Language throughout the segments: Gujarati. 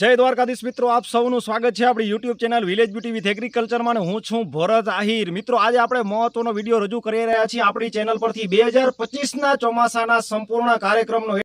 જય દ્વારકાધીશ મિત્રો, આપ સૌનું સ્વાગત છે આપણી YouTube channel village beauty with એગ્રીકલ્ચરમાં અને હું છું ભરત આહિર. મિત્રો, આજે આપણે મહત્વનો વીડિયો રજૂ કરી રહ્યા છીએ આપણી ચેનલ પરથી. બે હજાર પચીસના ચોમાસાના સંપૂર્ણ કાર્યક્રમનો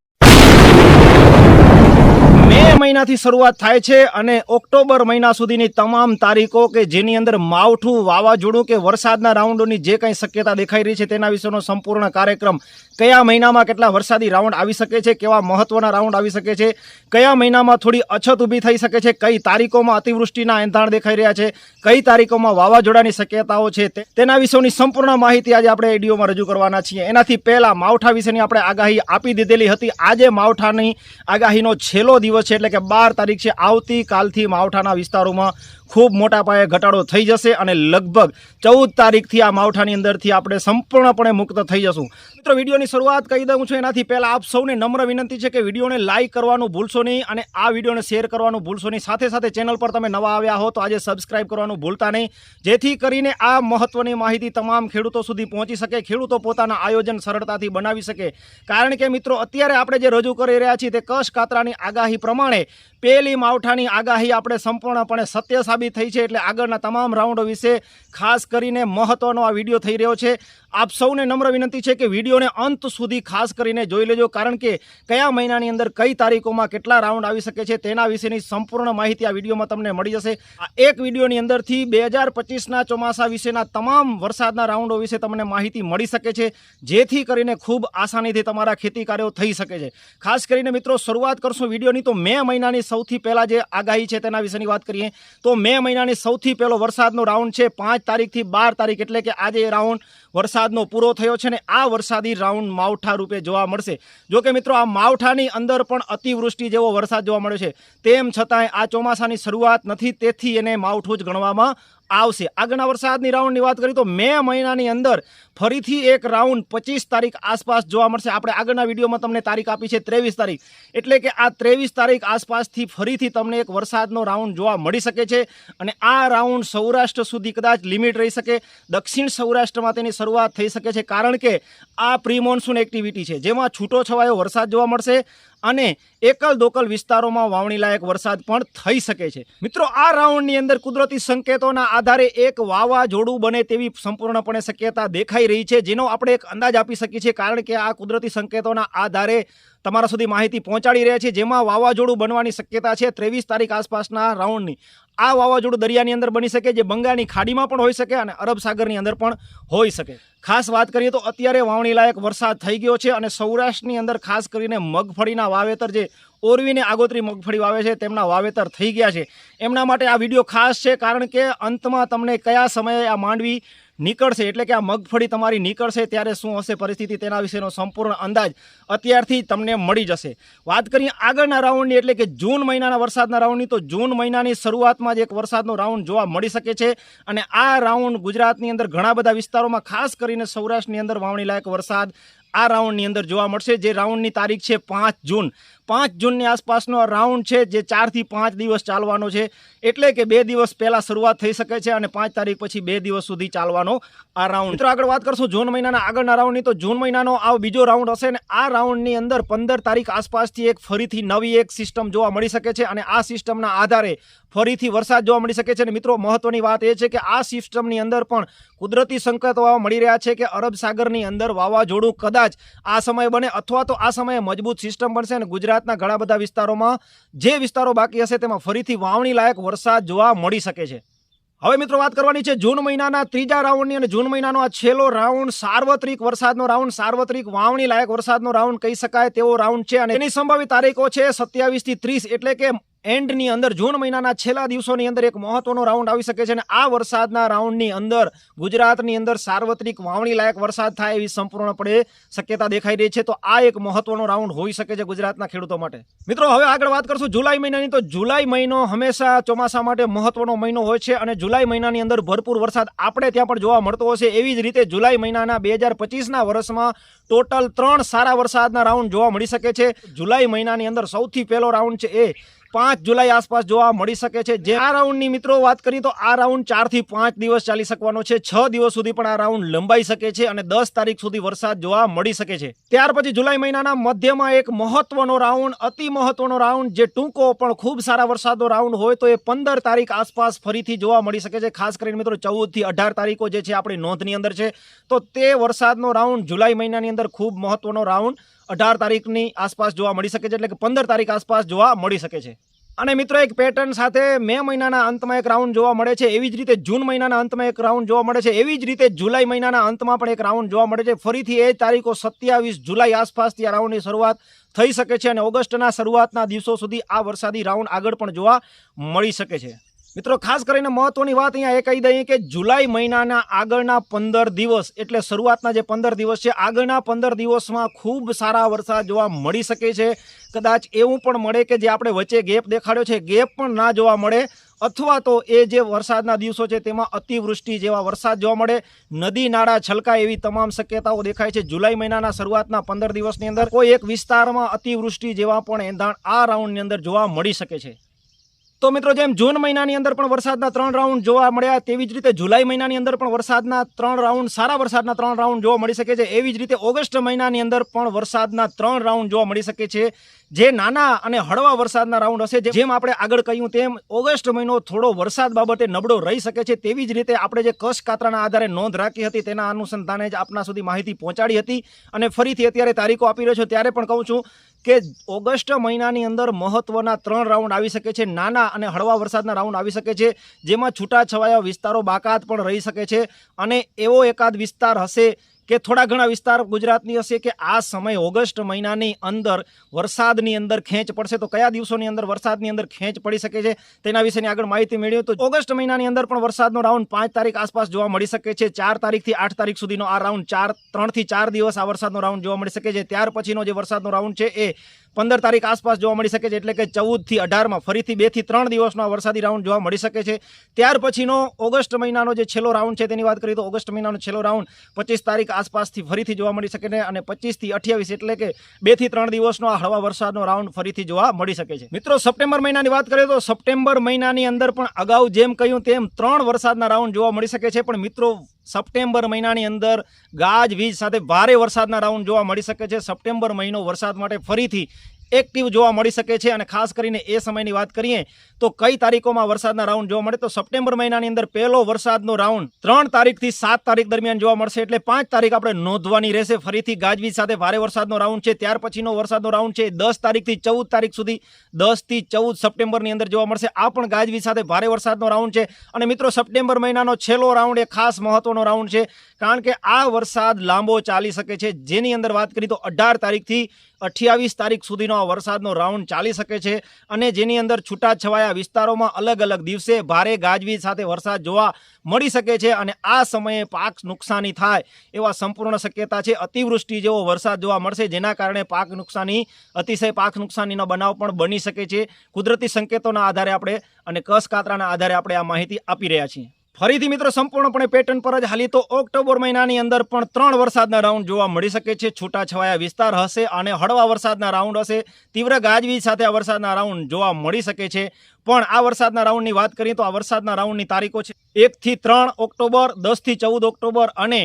મે મહિનાથી શરૂઆત થાય છે અને ઓક્ટોબર મહિના સુધીની તમામ તારીખો કે જેની અંદર માવઠું વાવાઝોડું કે વરસાદના રાઉન્ડોની જે કંઈ શક્યતા દેખાઈ રહી છે તેના વિશેનો સંપૂર્ણ કાર્યક્રમ કયા મહિનામાં કેટલા વરસાદી રાઉન્ડ આવી શકે છે, કેવા મહત્વના રાઉન્ડ આવી શકે છે, કયા મહિનામાં થોડી અછત ઊભી થઈ શકે છે, કઈ તારીખોમાં અતિવૃષ્ટિના એંધાણ દેખાઈ રહ્યા છે, કઈ તારીખોમાં વાવાઝોડાની શક્યતાઓ છે તેના વિશેની સંપૂર્ણ માહિતી આજે આપણે વિડીયોમાં રજૂ કરવાના છીએ. એનાથી પહેલા માવઠા વિશેની આપણે આગાહી આપી દીધેલી હતી. આજે માવઠાની આગાહીનો છેલ્લો દિવસ છે, એટલે કે બાર તારીખ છે. આવતીકાલથી માવઠાના વિસ્તારોમાં ખૂબ મોટા પાયે ઘટાડો થઈ જશે અને લગભગ ચૌદ તારીખથી આ માવઠાની અંદરથી આપણે સંપૂર્ણપણે મુક્ત થઈ જશું. મિત્રો, વિડીયોની શરૂઆત કહી દઉં છું. એનાથી પહેલાં આપ સૌને નમ્ર વિનંતી છે કે વિડીયોને લાઇક કરવાનું ભૂલશો નહીં અને આ વિડીયોને શેર કરવાનું ભૂલશો નહીં. સાથે સાથે ચેનલ પર તમે નવા આવ્યા હો તો આજે સબસ્ક્રાઇબ કરવાનું ભૂલતા નહીં. જેથી કરીને આ મહત્વની માહિતી તમામ ખેડૂતો સુધી પહોંચી શકે, ખેડૂતો પોતાના આયોજન સરળતાથી બનાવી શકે. કારણ કે મિત્રો, અત્યારે આપણે જે રજૂ કરી રહ્યા છીએ તે કશ કાતરાની આગાહી પ્રમાણે પહેલી માવઠાની આગાહી આપણે સંપૂર્ણપણે સત્ય સાબિત થઈ છે એટલે આગળના તમામ રાઉન્ડો વિશે ખાસ કરીને મહત્વનો આ વીડિયો થઈ રહ્યો છે. આપ સૌને નમ્ર વિનંતી છે કે વિડીયોને અંત સુધી ખાસ કરીને જોઈ લેજો કારણ કે કયા મહિનાની અંદર કઈ તારીખોમાં કેટલા રાઉન્ડ આવી શકે છે તેના વિશેની સંપૂર્ણ માહિતી આ વિડીયોમાં તમને મળી જશે. આ એક વિડીયોની અંદરથી બે હજાર પચીસના ચોમાસા વિશેના તમામ વરસાદના રાઉન્ડો વિશે તમને માહિતી મળી શકે છે, જેથી કરીને ખૂબ આસાનીથી તમારા ખેતી કાર્યો થઈ શકે છે. ખાસ કરીને મિત્રો, શરૂઆત કરશું વિડીયોની. તો મે મહિનાની સૌથી પહેલાં જે આગાહી છે તેના વિશેની વાત કરીએ તો મે મહિનાની સૌથી પહેલો વરસાદનો રાઉન્ડ છે. પાંચ તારીખથી બાર તારીખ એટલે કે આજે એ રાઉન્ડ વરસાદનો પૂરો થયો છે ને આ વરસાદી રાઉન્ડ માવઠા રૂપે જોવા મળશે. જોકે મિત્રો, આ માવઠાની અંદર પણ અતિવૃષ્ટિ જેવો વરસાદ જોવા મળે છે. તેમ છતાંય આ ચોમાસાની શરૂઆત નથી, તેથી એને માવઠું જ ગણવામાં આવશે. આગળના વરસાદની રાઉન્ડની વાત કરીએ તો મે મહિનાની અંદર ફરીથી એક રાઉન્ડ પચીસ તારીખ આસપાસ જોવા મળશે. આપણે આગળના વિડીયોમાં તમને તારીખ આપી છે ત્રેવીસ તારીખ. એટલે કે આ ત્રેવીસ તારીખ આસપાસથી ફરીથી તમને એક વરસાદનો રાઉન્ડ જોવા મળી શકે છે. અને આ રાઉન્ડ સૌરાષ્ટ્ર સુધી કદાચ લિમિટ રહી શકે. દક્ષિણ સૌરાષ્ટ્રમાં તેની શરૂઆત થઈ શકે છે. કારણ કે આ પ્રી મોન્સૂન એક્ટિવિટી છે. જેમાં છૂટો છવાયો વરસાદ જોવા મળશે. અને એકલ દોકલ વિસ્તારોમાં વાવણી લાયક વરસાદ પણ થઈ શકે છે. મિત્રો, આ રાઉન્ડની અંદર કુદરતી સંકેતોના આધારે એક વાવાઝોડું બને તેવી સંપૂર્ણપણે શક્યતા દેખાઈ રહી છે, જેનો આપણે એક અંદાજ આપી શકીએ છીએ, કારણ કે આ કુદરતી સંકેતોના આધારે તમારા સુધી માહિતી પહોંચાડી રહ્યા છીએ જેમાં વાવાઝોડું બનવાની શક્યતા છે ત્રેવીસ તારીખ આસપાસના રાઉન્ડની. આ વાવાઝોડું દરિયાની અંદર બની શકે, જે બંગાળની ખાડીમાં પણ હોઈ શકે અને અરબ સાગરની અંદર પણ હોઈ શકે. ખાસ વાત કરીએ તો અત્યારે વાવણી લાયક વરસાદ થઈ ગયો છે અને સૌરાષ્ટ્રની અંદર ખાસ કરીને મગફળીના વાવેતર જે ઓરવીને આગોતરી મગફળી વાવે છે તેમના વાવેતર થઈ ગયા છે. એમના માટે આ વીડિયો ખાસ છે કારણ કે અંતમાં તમને કયા સમયે આ માંડવી નીકળશે એટલે કે આ મગફળી તમારી નીકળશે ત્યારે શું હશે પરિસ્થિતિ તેના વિશેનો સંપૂર્ણ અંદાજ અત્યારથી તમને મળી જશે. વાત કરીએ આગળના રાઉન્ડની એટલે કે જૂન મહિનાના વરસાદના રાઉન્ડની, તો જૂન મહિનાની શરૂઆતમાં જ એક વરસાદનો રાઉન્ડ જોવા મળી શકે છે અને આ રાઉન્ડ ગુજરાતની અંદર ઘણા બધા વિસ્તારોમાં, ખાસ કરીને સૌરાષ્ટ્રની અંદર વાવણી લાયક વરસાદ આ રાઉન્ડની અંદર જોવા મળશે, જે રાઉન્ડની તારીખ છે પાંચ જૂન. પાંચ જૂનની આસપાસનો આ રાઉન્ડ છે, જે ચારથી પાંચ દિવસ ચાલવાનો છે. એટલે કે બે દિવસ પહેલાં શરૂઆત થઈ શકે છે અને પાંચ તારીખ પછી બે દિવસ સુધી ચાલવાનો આ રાઉન્ડ. મિત્રો, આગળ વાત કરશું જૂન મહિનાના આગળના રાઉન્ડની. તો જૂન મહિનાનો આ બીજો રાઉન્ડ હશે ને આ રાઉન્ડની અંદર પંદર તારીખ આસપાસથી એક ફરીથી નવી એક સિસ્ટમ જોવા મળી શકે છે અને આ સિસ્ટમના આધારે ફરીથી વરસાદ જોવા મળી શકે છે. અને મિત્રો, મહત્વની વાત એ છે કે આ સિસ્ટમની અંદર પણ કુદરતી સંકેતો મળી રહ્યા છે કે અરબ સાગરની અંદર વાવાઝોડું કદાચ આ સમયે બને અથવા તો આ સમયે મજબૂત સિસ્ટમ બનશે અને ગુજરાતના ઘણા બધા વિસ્તારોમાં જે વિસ્તારો બાકી હશે તેમાં ફરીથી વાવણી લાયક વરસાદ જોવા મળી શકે છે. હવે મિત્રો વાત કરવાની છે જૂન મહિનાના ત્રીજા રાઉન્ડની અને જૂન મહિનાનો આ છેલ્લો રાઉન્ડ સાર્વત્રિક વરસાદનો રાઉન્ડ, સાર્વત્રિક વાવણી લાયક વરસાદનો રાઉન્ડ કહી શકાય તેવો રાઉન્ડ છે અને એની સંભવિત તારીખો છે સત્યાવીસથી ત્રીસ એટલે કે એન્ડની અંદર જૂન મહિનાના છેલ્લા દિવસોની અંદર એક મહત્વનો રાઉન્ડ આવી શકે છે અને આ વરસાદના રાઉન્ડની અંદર ગુજરાતની અંદર સાર્વત્રિક વાવણી લાયક વરસાદ થાય એવી સંપૂર્ણપણે શક્યતા દેખાઈ રહી છે. તો આ એક મહત્વનો રાઉન્ડ હોઈ શકે છે ગુજરાતના ખેડૂતો માટે. મિત્રો, હવે આગળ વાત કરશું જુલાઈ મહિનાની. તો જુલાઈ મહિનો હંમેશા ચોમાસા માટે મહત્વનો મહિનો હોય છે અને જુલાઈ મહિનાની અંદર ભરપૂર વરસાદ આપણે ત્યાં પણ જોવા મળતો હશે. એવી જ રીતે જુલાઈ મહિનાના બે હજાર પચીસના વર્ષમાં ટોટલ ત્રણ સારા વરસાદના રાઉન્ડ જોવા મળી શકે છે. જુલાઈ મહિનાની અંદર સૌથી પહેલો રાઉન્ડ છે એ પાંચ જુલાઈ આસપાસ જોવા મળી શકે છે. જે આ રાઉન્ડની મિત્રો વાત કરીએ તો આ રાઉન્ડ ચારથી પાંચ દિવસ ચાલી શકવાનો છે. છ દિવસ સુધી પણ આ રાઉન્ડ લંબાઈ શકે છે અને દસ તારીખ સુધી વરસાદ જોવા મળી શકે છે. ત્યાર પછી જુલાઈ મહિનાના મધ્યમાં એક મહત્વનો રાઉન્ડ, અતિ મહત્વનો રાઉન્ડ, જે ટૂંકો પણ ખૂબ સારા વરસાદનો રાઉન્ડ હોય તો એ પંદર તારીખ આસપાસ ફરીથી જોવા મળી શકે છે. ખાસ કરીને મિત્રો ચૌદથી અઢાર તારીખો જે છે આપણી નોંધની અંદર છે. તો તે વરસાદનો રાઉન્ડ જુલાઈ મહિનાની અંદર ખૂબ મહત્વનો રાઉન્ડ અઢાર તારીખની આસપાસ જોવા મળી શકે છે, એટલે કે પંદર તારીખ આસપાસ જોવા મળી શકે છે. અને મિત્રો, એક પેટર્ન સાથે મે મહિનાના અંતમાં એક રાઉન્ડ જોવા મળે છે, એવી જ રીતે જૂન મહિનાના અંતમાં એક રાઉન્ડ જોવા મળે છે, એવી જ રીતે જુલાઈ મહિનાના અંતમાં પણ એક રાઉન્ડ જોવા મળે છે. ફરીથી એ તારીખો સત્યાવીસ જુલાઈ આસપાસથી આ રાઉન્ડની શરૂઆત થઈ શકે છે અને ઓગસ્ટના શરૂઆતના દિવસો સુધી આ વરસાદી રાઉન્ડ આગળ પણ જોવા મળી શકે છે. મિત્રો, ખાસ કરીને મહત્વની વાત અહીંયા એ કહી દઈએ કે જુલાઈ મહિનાના આગળના પંદર દિવસ, એટલે શરૂઆતના જે પંદર દિવસ છે, આગળના પંદર દિવસમાં ખૂબ સારા વરસાદ જોવા મળી શકે છે. કદાચ એવું પણ મળે કે જે આપણે વચ્ચે ગેપ દેખાડ્યો છે, ગેપ પણ ના જોવા મળે, અથવા તો એ જે વરસાદના દિવસો છે તેમાં અતિવૃષ્ટિ જેવા વરસાદ જોવા મળે. નદી, નાળા છલકાય એવી તમામ શક્યતાઓ દેખાય છે. જુલાઈ મહિનાના શરૂઆતના પંદર દિવસની અંદર કોઈ એક વિસ્તારમાં અતિવૃષ્ટિ જેવા પણ એંધાણ આ રાઉન્ડની અંદર જોવા મળી શકે છે. તો મિત્રો જેમ જૂન મહિનાની અંદર પણ વરસાદના ત્રણ રાઉન્ડ જોવા મળ્યા, તેવી જ રીતે જુલાઈ મહિનાની અંદર પણ વરસાદના ત્રણ રાઉન્ડ સારા વરસાદના ત્રણ રાઉન્ડ જોવા મળી શકે છે. એવી જ રીતે ઓગસ્ટ મહિનાની અંદર પણ વરસાદના ત્રણ રાઉન્ડ જોવા મળી શકે છે. જે નાના અને હળવા વરસાદના રાઉન્ડ હશે જેમ આપણે આગળ કહ્યું તેમ ઓગસ્ટ મહિનો થોડો વરસાદ બાબતે નબળો રહી શકે છે. તેવી જ રીતે આપણે જે કશ કાતરાના આધારે નોંધ રાખી હતી, તેના અનુસંધાને જ આપના સુધી માહિતી પહોંચાડી હતી અને ફરીથી અત્યારે તારીખો આપી રહ્યો છું. ત્યારે પણ કહું છું કે ઓગસ્ટ મહિનાની અંદર મહત્વના ત્રણ રાઉન્ડ આવી શકે છે. નાના અને હળવા વરસાદના રાઉન્ડ આવી શકે છે, જેમાં છૂટાછવાયા વિસ્તારો બાકાત પણ રહી શકે છે અને એવો એકાદ વિસ્તાર હશે કે થોડા ઘણા વિસ્તાર ગુજરાતની હશે કે આ સમય ઓગસ્ટ મહિનાની અંદર વરસાદની અંદર ખેંચ પડશે. તો કયા દિવસોની અંદર વરસાદની અંદર ખેંચ પડી શકે છે? તેના વિશેની આગળ માહિતી મેળવી તો ઓગસ્ટ મહિનાની અંદર પણ વરસાદનો રાઉન્ડ પાંચ તારીખ આસપાસ જોવા મળી શકે છે. ચાર તારીખથી આઠ તારીખ સુધીનો આ રાઉન્ડ ચાર, ત્રણથી ચાર દિવસ આ વરસાદનો રાઉન્ડ જોવા મળી શકે છે. ત્યાર પછીનો જે વરસાદનો રાઉન્ડ છે એ પંદર તારીખ આસપાસ જોવા મળી શકે છે. એટલે કે ચૌદથી અઢારમાં, ફરીથી બેથી ત્રણ દિવસનો આ વરસાદી રાઉન્ડ જોવા મળી શકે છે. ત્યાર પછીનો ઓગસ્ટ મહિનાનો જે છેલ્લો રાઉન્ડ છે, તેની વાત કરીએ તો ઓગસ્ટ મહિનાનો છેલ્લો રાઉન્ડ પચીસ તારીખ આસપાસથી ફરીથી જોવા મળી શકે છે અને પચીસથી અઠ્યાવીસ એટલે કે બેથી ત્રણ દિવસનો આ હળવા વરસાદનો રાઉન્ડ ફરીથી જોવા મળી શકે છે. મિત્રો, સપ્ટેમ્બર મહિનાની વાત કરીએ તો સપ્ટેમ્બર મહિનાની અંદર પણ અગાઉ જેમ કહ્યું તેમ ત્રણ વરસાદના રાઉન્ડ જોવા મળી શકે છે. પણ મિત્રો સપ્ટેમ્બર મહિનાની અંદર ગાજવીજ સાથે ભારે વરસાદના રાઉન્ડ જોવા મળી શકે છે. સપ્ટેમ્બર મહિનો વરસાદ માટે ફરીથી એક્ટિવ જોવા મળી શકે છે અને ખાસ કરીને એ સમયની વાત કરીએ તો કઈ તારીખોમાં વરસાદના રાઉન્ડ જોવા મળે? તો સપ્ટેમ્બર મહિનાની અંદર પહેલો વરસાદનો રાઉન્ડ ત્રણ તારીખથી સાત તારીખ દરમિયાન જોવા મળશે એટલે પાંચ તારીખ આપણે નોંધવાની રહેશે. ફરીથી ગાજવીજ સાથે ભારે વરસાદનો રાઉન્ડ છે. ત્યાર પછીનો વરસાદનો રાઉન્ડ છે દસ તારીખથી ચૌદ તારીખ સુધી દસથી ચૌદ સપ્ટેમ્બરની અંદર જોવા મળશે. આ પણ ગાજવીજ સાથે ભારે વરસાદનો રાઉન્ડ છે. અને મિત્રો, સપ્ટેમ્બર મહિનાનો છેલ્લો રાઉન્ડ એ ખાસ મહત્વનો રાઉન્ડ છે કારણ કે આ વરસાદ લાંબો ચાલી શકે છે. જેની અંદર વાત કરીએ તો અઢાર તારીખથી અઠ્યાવીસ તારીખ સુધીનો આ વરસાદનો રાઉન્ડ ચાલી શકે છે અને જેની અંદર છૂટાછવાયા વિસ્તારોમાં અલગ અલગ દિવસે ભારે ગાજવીજ સાથે વરસાદ જોવા મળી શકે છે અને આ સમયે પાક નુકસાની થાય એવા સંપૂર્ણ શક્યતા છે. અતિવૃષ્ટિ જેવો વરસાદ જોવા મળશે, જેના કારણે પાક નુકસાની, અતિશય પાક નુકસાનીનો બનાવ પણ બની શકે છે. કુદરતી સંકેતોના આધારે આપણે અને કસ કાતરાના આધારે આપણે આ માહિતી આપી રહ્યા છીએ. ફરીથી મિત્રો સંપૂર્ણપણે પેટર્ન પર જ હાલી તો ઓક્ટોબર મહિનાની અંદર પણ ત્રણ વરસાદના રાઉન્ડ જોવા મળી શકે છે. છૂટાછવાયા વિસ્તાર હશે અને હળવા વરસાદના રાઉન્ડ હશે. તીવ્ર ગાજવીજ સાથે આ વરસાદના રાઉન્ડ જોવા મળી શકે છે. પણ આ વરસાદના રાઉન્ડની વાત કરીએ તો આ વરસાદના રાઉન્ડની તારીખો છે. એકથી ત્રણ ઓક્ટોબર, દસથી ચૌદ ઓક્ટોબર અને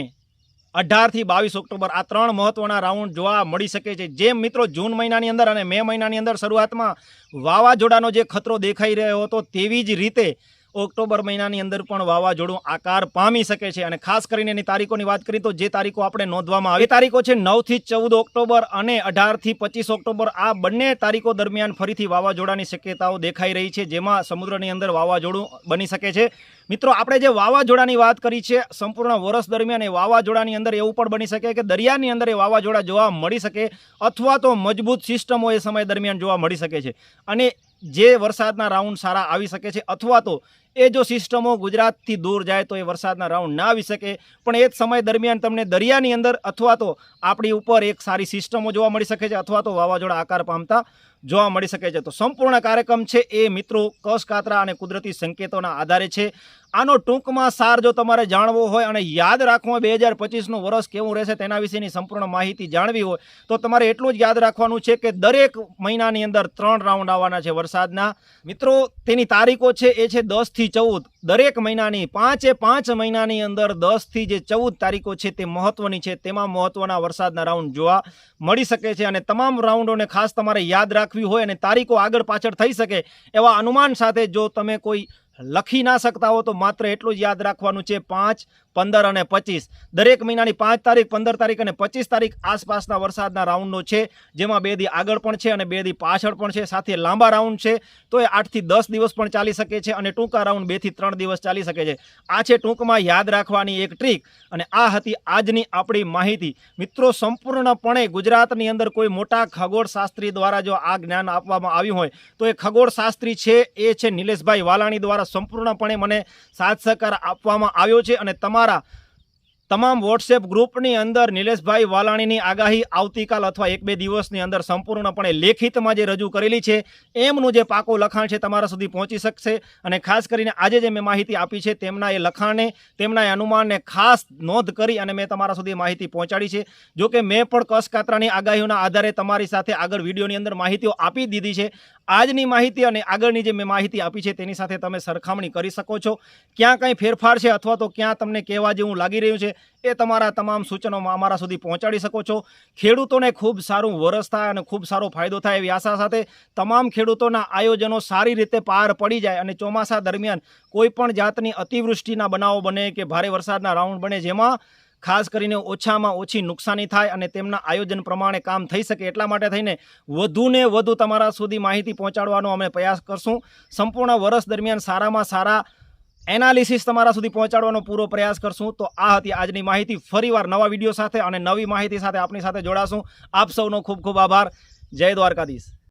અઢારથી બાવીસ ઓક્ટોબર આ ત્રણ મહત્વના રાઉન્ડ જોવા મળી શકે છે. જેમ મિત્રો જૂન મહિનાની અંદર અને મે મહિનાની અંદર શરૂઆતમાં વાવાઝોડાનો જે ખતરો દેખાઈ રહ્યો હતો તેવી જ રીતે ઓક્ટોબર મહિનાની અંદર પણ વાવાઝોડું આકાર પામી શકે છે. અને ખાસ કરીને એની તારીખોની વાત કરીએ તો જે તારીખો આપણે નોંધવામાં આવી તારીખો છે નવથી ચૌદ ઓક્ટોબર અને અઢારથી પચીસ ઓક્ટોબર. આ બંને તારીખો દરમિયાન ફરીથી વાવાઝોડાની શક્યતાઓ દેખાઈ રહી છે, જેમાં સમુદ્રની અંદર વાવાઝોડું બની શકે છે. મિત્રો, આપણે જે વાવાઝોડાની વાત કરી છે, સંપૂર્ણ વર્ષ દરમિયાન એ વાવાઝોડાની અંદર એવું પણ બની શકે કે દરિયાની અંદર એ વાવાઝોડા જોવા મળી શકે અથવા તો મજબૂત સિસ્ટમો એ સમય દરમિયાન જોવા મળી શકે છે. અને જે વરસાદના રાઉન્ડ સારા આવી શકે છે અથવા તો એ જો સિસ્ટમો ગુજરાતથી દૂર જાય તો એ વરસાદના રાઉન્ડ ના આવી શકે. પણ એ જ સમય દરમિયાન તમને દરિયાની અંદર અથવા તો આપણી ઉપર એક સારી સિસ્ટમો જોવા મળી શકે છે અથવા તો વાવાઝોડા આકાર પામતા જોવા મળી શકે છે. તો સંપૂર્ણ કાર્યક્રમ છે એ મિત્રો કસ કાતરા અને કુદરતી સંકેતોના આધારે છે. આનો ટૂંકમાં સાર જો તમારે જાણવો હોય અને યાદ રાખવું હોય બે હજાર પચીસનું વર્ષ કેવું રહેશે તેના વિશેની સંપૂર્ણ માહિતી જાણવી હોય તો તમારે એટલું જ યાદ રાખવાનું છે કે દરેક મહિનાની અંદર ત્રણ રાઉન્ડ આવવાના છે વરસાદના. મિત્રો, તેની તારીખો છે એ છે દસથી ચૌદ, દરેક મહિનાની, પાંચે પાંચ મહિનાની અંદર દસથી જે ચૌદ તારીખો છે તે મહત્વની છે. તેમાં મહત્વના વરસાદના રાઉન્ડ જોવા મળી શકે છે અને તમામ રાઉન્ડોને ખાસ તમારે યાદ રાખવી હોય અને તારીખો આગળ પાછળ થઈ શકે એવા અનુમાન સાથે જો તમે કોઈ લખી ના શકતા હો તો માત્ર એટલું જ યાદ રાખવાનું છે. પાંચ પંદર અને પચીસ. દરેક મહિનાની પાંચ તારીખ, પંદર તારીખ અને પચીસ તારીખ આસપાસના વરસાદના રાઉન્ડનો છે. જેમાં બે દી આગળ પણ છે અને બે દી પાછળ પણ છે. સાથે લાંબા રાઉન્ડ છે. તો એ આઠથી દસ દિવસ પણ ચાલી શકે છે અને ટૂંકા રાઉન્ડ બેથી ત્રણ દિવસ ચાલી શકે છે. આ છે ટૂંકમાં યાદ રાખવાની એક ટ્રીક અને આ હતી આજની આપણી માહિતી. મિત્રો, સંપૂર્ણપણે ગુજરાતની અંદર કોઈ મોટા ખગોળશાસ્ત્રી દ્વારા જો આ જ્ઞાન આપવામાં આવ્યું હોય, તો એ ખગોળશાસ્ત્રી છે એ છે નિલેશભાઈ વાલાણી દ્વારા સંપૂર્ણપણે મને સાથ સહકાર આપવામાં આવ્યો છે અને તમારા તમામ વોટ્સએપ ગ્રુપની અંદર નિલેશભાઈ વાલાણીની આગાહી આવતીકાલ અથવા એક બે દિવસની અંદર સંપૂર્ણપણે લેખિતમાં જે રજૂ કરેલી છે, એમનું જે પાકું લખાણ છે તમારા સુધી પહોંચી શકશે અને ખાસ કરીને આજે જે મેં માહિતી આપી છે તેમના એ લખાણને, તેમના એ અનુમાનને ખાસ નોંધ કરી અને મેં તમારા સુધી માહિતી પહોંચાડી છે. જો કે મેં પણ કસકાતરાની આગાહીઓના આધારે તમારી સાથે આગળ વિડીયોની અંદર માહિતીઓ આપી દીધી છે. આજની માહિતી અને આગળની જે મેં માહિતી આપી છે તેની સાથે તમે સરખામણી કરી શકો છો. ક્યાં કંઈ ફેરફાર છે અથવા તો ક્યાં તમને કહેવા જેવું લાગી રહ્યું છે એ તમારા તમામ સૂચનોમાં અમારા સુધી પહોંચાડી શકો છો. ખેડૂતોને ખૂબ સારું વરસ થાય અને ખૂબ સારો ફાયદો થાય એવી આશા સાથે તમામ ખેડૂતોના આયોજનો સારી રીતે પાર પડી જાય અને ચોમાસા દરમિયાન કોઈપણ જાતની અતિવૃષ્ટિના બનાવો બને કે ભારે વરસાદના રાઉન્ડ બને જેમાં ખાસ કરીને ઓછામાં ઓછી નુકસાની થાય અને તેમના આયોજન પ્રમાણે કામ થઈ શકે એટલા માટે થઈને વધુને વધુ તમારા સુધી માહિતી પહોંચાડવાનો અમે પ્રયાસ કરશું. સંપૂર્ણ વર્ષ દરમિયાન સારામાં સારા એનાલિસિસ તમારા સુધી પહોંચાડવાનો પૂરો પ્રયાસ કરશું. તો આ હતી આજની માહિતી. ફરીવાર નવા વીડિયો સાથે અને નવી માહિતી સાથે આપની સાથે જોડાશું. આપ સૌનો ખૂબ ખૂબ આભાર. જય દ્વારકાધીશ.